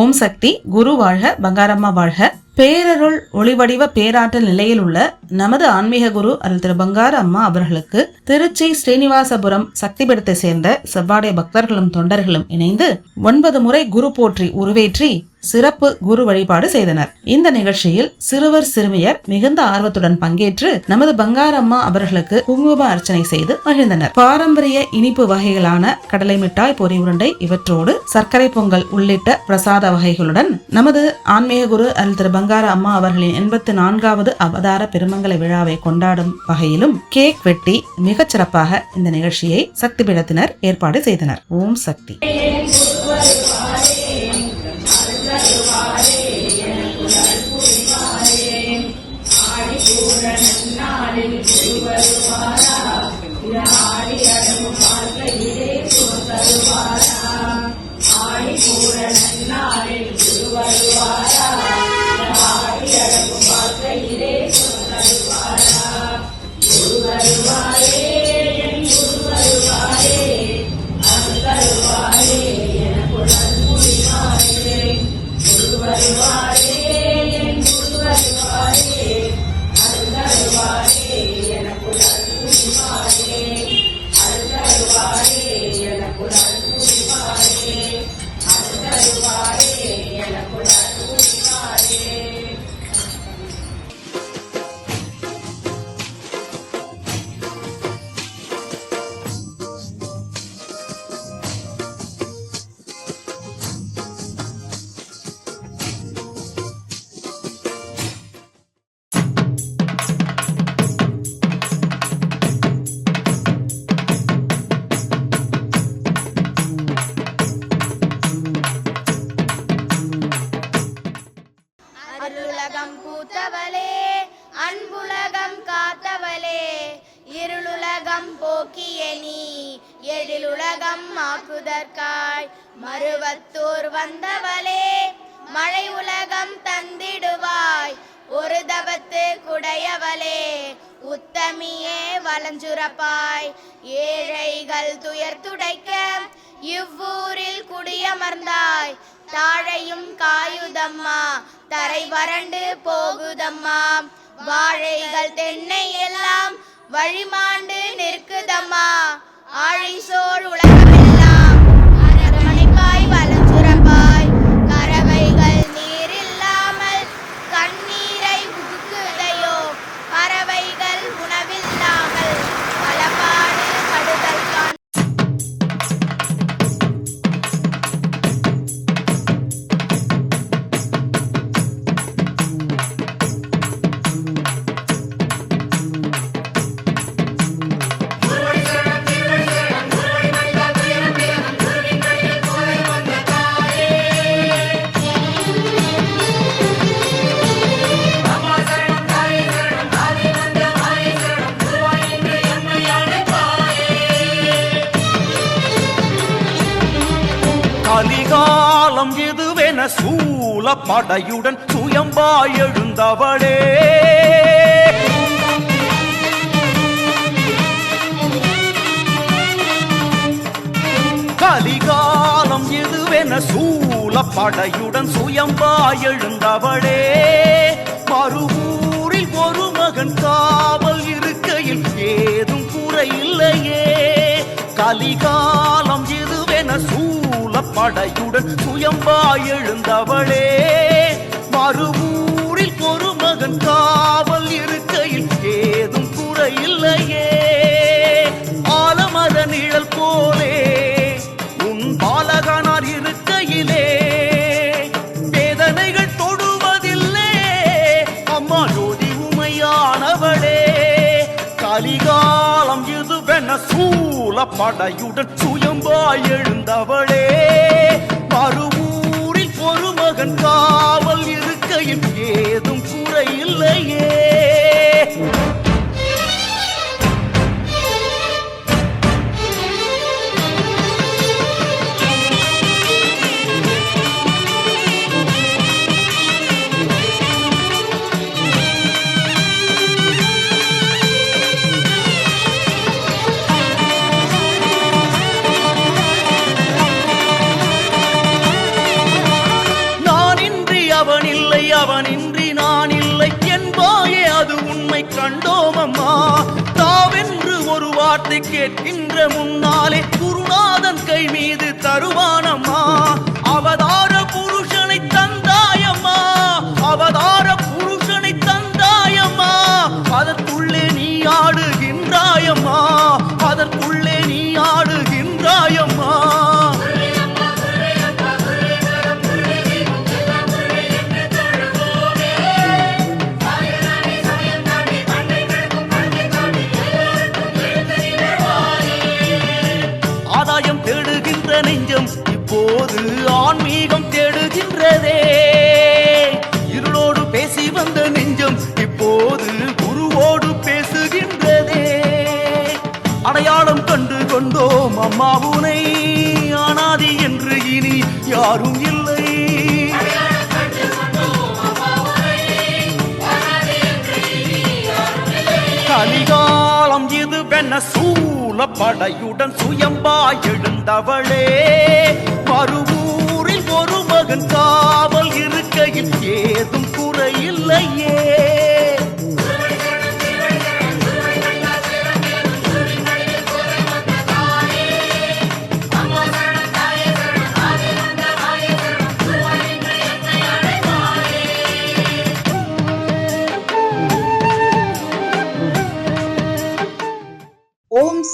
ஓம் சக்தி குரு வாழ்க பங்காரம்மா வாழ்க. பேரருள் ஒளிவடிவ பேராற்றல் நிலையில் உள்ள நமது ஆன்மீக குரு அருள் திரு பங்கார அம்மா அவர்களுக்கு திருச்சி ஸ்ரீனிவாசபுரம் சக்தி பீடத்தை சேர்ந்த செவ்வாடைய பக்தர்களும் தொண்டர்களும் இணைந்து ஒன்பது முறை குரு போற்றி உருவேற்றி சிறப்பு குரு வழிபாடு செய்தனர். இந்த நிகழ்ச்சியில் சிறுவர் சிறுமியர் மிகுந்த ஆர்வத்துடன் பங்கேற்று நமது பங்காரம்மா அவர்களுக்கு குங்கும அர்ச்சனை செய்து மகிழ்ந்தனர். பாரம்பரிய இனிப்பு வகைகளான கடலை மிட்டாய் பொறி உருண்டை இவற்றோடு சர்க்கரை பொங்கல் உள்ளிட்ட பிரசாத வகைகளுடன் நமது ஆன்மீக குரு அல் திரு பங்கார அம்மா அவர்களின் எண்பத்தி நான்காவது அவதார பெருமங்கல விழாவை கொண்டாடும் வகையிலும் கேக் வெட்டி மிகச் சிறப்பாக இந்த நிகழ்ச்சியை சக்தி பீடத்தினர் ஏற்பாடு செய்தனர். ஓம் சக்தி. அருளுலகம் பூத்தவளே அன்புலகம் காத்தவளே இருளுலகம் போக்கிய நீ எழிலுலகம் ஆக்குதற்காய். மறுவத்தூர் வந்தவளே மழை உலகம் தந்திடுவாய். ஒரு தவத்து குடையவளே உத்தமியே வலஞ்சுரப்பாய் ஏழைகள் துயர் துடைக்க இவ்வூரில் குடியமர்ந்தாய். தாழையும் காயுதம்மா. தரை வறண்டு போகுதம்மா. வாழைகள் தென்னை எல்லாம் வழிமாண்டு நிற்குதம்மா. ஆழிசோர் உலகமே காலம் எதுவென சூல படையுடன் சுயம்பாய் எழுந்தவளே. கலிகாலம் எதுவென சூல படையுடன் சுயம்பாய் எழுந்தவளே. மறுபூரில் ஒரு மகன் காவல் இருக்கையில் ஏதும் குறையில்லையே. கலிகா சூல படையுடன் சுயம்பாய் எழுந்தவளே. மறுபு சூல சுயம்பாய் எழுந்தவளே. மறுவூரில் ஒரு மகன் காவல் இருக்கையின் வார்த்தை கேட்கின்ற முன்னாலே குரு கொண்டோம் அம்மாவுனை ஆனாதி என்று இனி யாரும் இல்லை. கலிகாலம் இது வென சூல படையுடன் சுயம்பா எழுந்தவளே. மறுபூரில் ஒரு மகன் காவல் இருக்கையில் ஏதும் குறையில்